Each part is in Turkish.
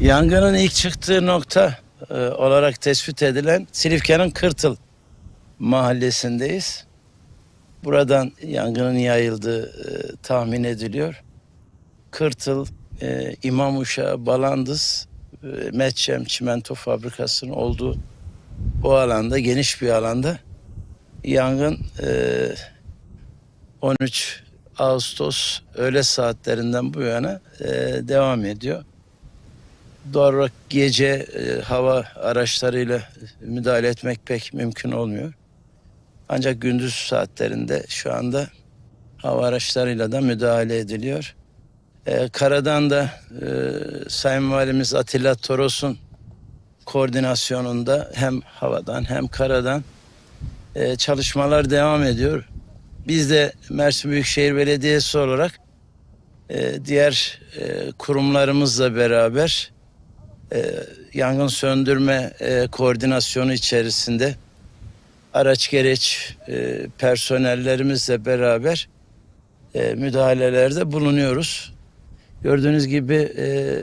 Yangının ilk çıktığı nokta e, olarak tespit edilen Silifke'nin Kırtıl mahallesindeyiz. Buradan yangının yayıldığı e, tahmin ediliyor. Kırtıl, e, İmamuşa, Balandız, e, Metçem Çimento Fabrikası'nın olduğu o alanda, geniş bir alanda yangın e, 13 Ağustos öğle saatlerinden bu yana e, devam ediyor. Doğal olarak gece e, hava araçlarıyla müdahale etmek pek mümkün olmuyor. Ancak gündüz saatlerinde şu anda hava araçlarıyla da müdahale ediliyor. E, karadan da e, Sayın Valimiz Atilla Toros'un koordinasyonunda hem havadan hem karadan e, çalışmalar devam ediyor. Biz de Mersin Büyükşehir Belediyesi olarak e, diğer e, kurumlarımızla beraber e, yangın söndürme e, koordinasyonu içerisinde araç gereç e, personellerimizle beraber e, müdahalelerde bulunuyoruz. Gördüğünüz gibi e,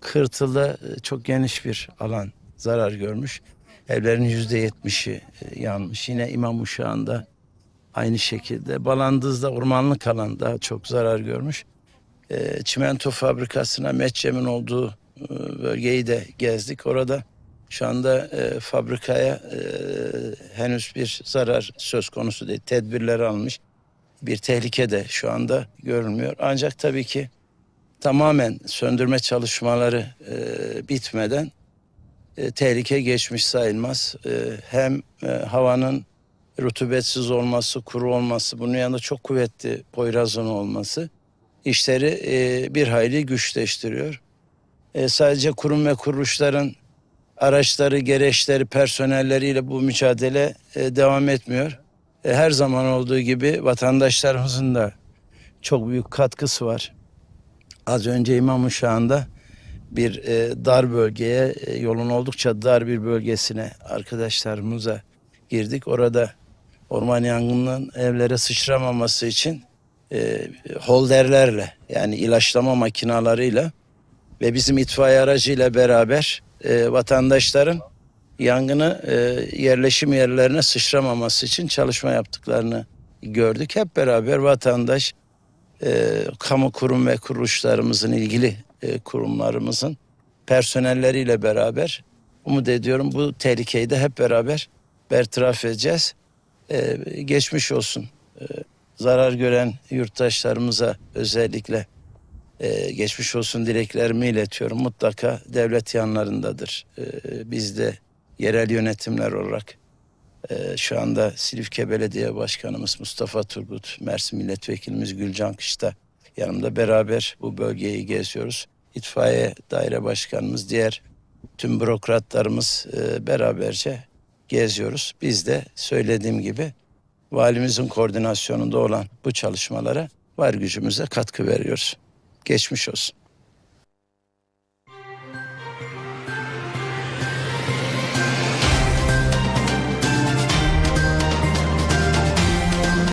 Kırtıl'da e, çok geniş bir alan zarar görmüş. Evlerin yüzde yetmişi e, yanmış. Yine İmam Uşağı'nda aynı şekilde. Balandız'da ormanlık alan daha çok zarar görmüş. E, çimento fabrikasına Metcem'in olduğu bölgeyi de gezdik. Orada şu anda e, fabrikaya e, henüz bir zarar söz konusu değil. Tedbirler almış. Bir tehlike de şu anda görülmüyor. Ancak tabii ki tamamen söndürme çalışmaları e, bitmeden e, tehlike geçmiş sayılmaz. E, hem e, havanın rutubetsiz olması, kuru olması, bunun yanında çok kuvvetli Poyraz'ın olması işleri e, bir hayli güçleştiriyor. E, sadece kurum ve kuruluşların araçları, gereçleri, personelleriyle bu mücadele e, devam etmiyor. E, her zaman olduğu gibi vatandaşlarımızın da çok büyük katkısı var. Az önce İmam Uşağı'nda bir e, dar bölgeye, e, yolun oldukça dar bir bölgesine arkadaşlarımıza girdik. Orada orman yangınının evlere sıçramaması için e, holderlerle yani ilaçlama makinalarıyla ve bizim itfaiye aracıyla beraber e, vatandaşların yangını e, yerleşim yerlerine sıçramaması için çalışma yaptıklarını gördük. Hep beraber vatandaş, e, kamu kurum ve kuruluşlarımızın ilgili e, kurumlarımızın personelleriyle beraber umut ediyorum bu tehlikeyi de hep beraber bertaraf edeceğiz. E, geçmiş olsun. E, zarar gören yurttaşlarımıza özellikle e, geçmiş olsun dileklerimi iletiyorum. Mutlaka devlet yanlarındadır. E, biz de yerel yönetimler olarak e, şu anda Silifke Belediye Başkanımız Mustafa Turgut, Mersin Milletvekilimiz Gülcan Kışta yanımda beraber bu bölgeyi geziyoruz. İtfaiye Daire Başkanımız, diğer tüm bürokratlarımız e, beraberce geziyoruz. Biz de söylediğim gibi valimizin koordinasyonunda olan bu çalışmalara var gücümüzle katkı veriyoruz. Geçmiş olsun.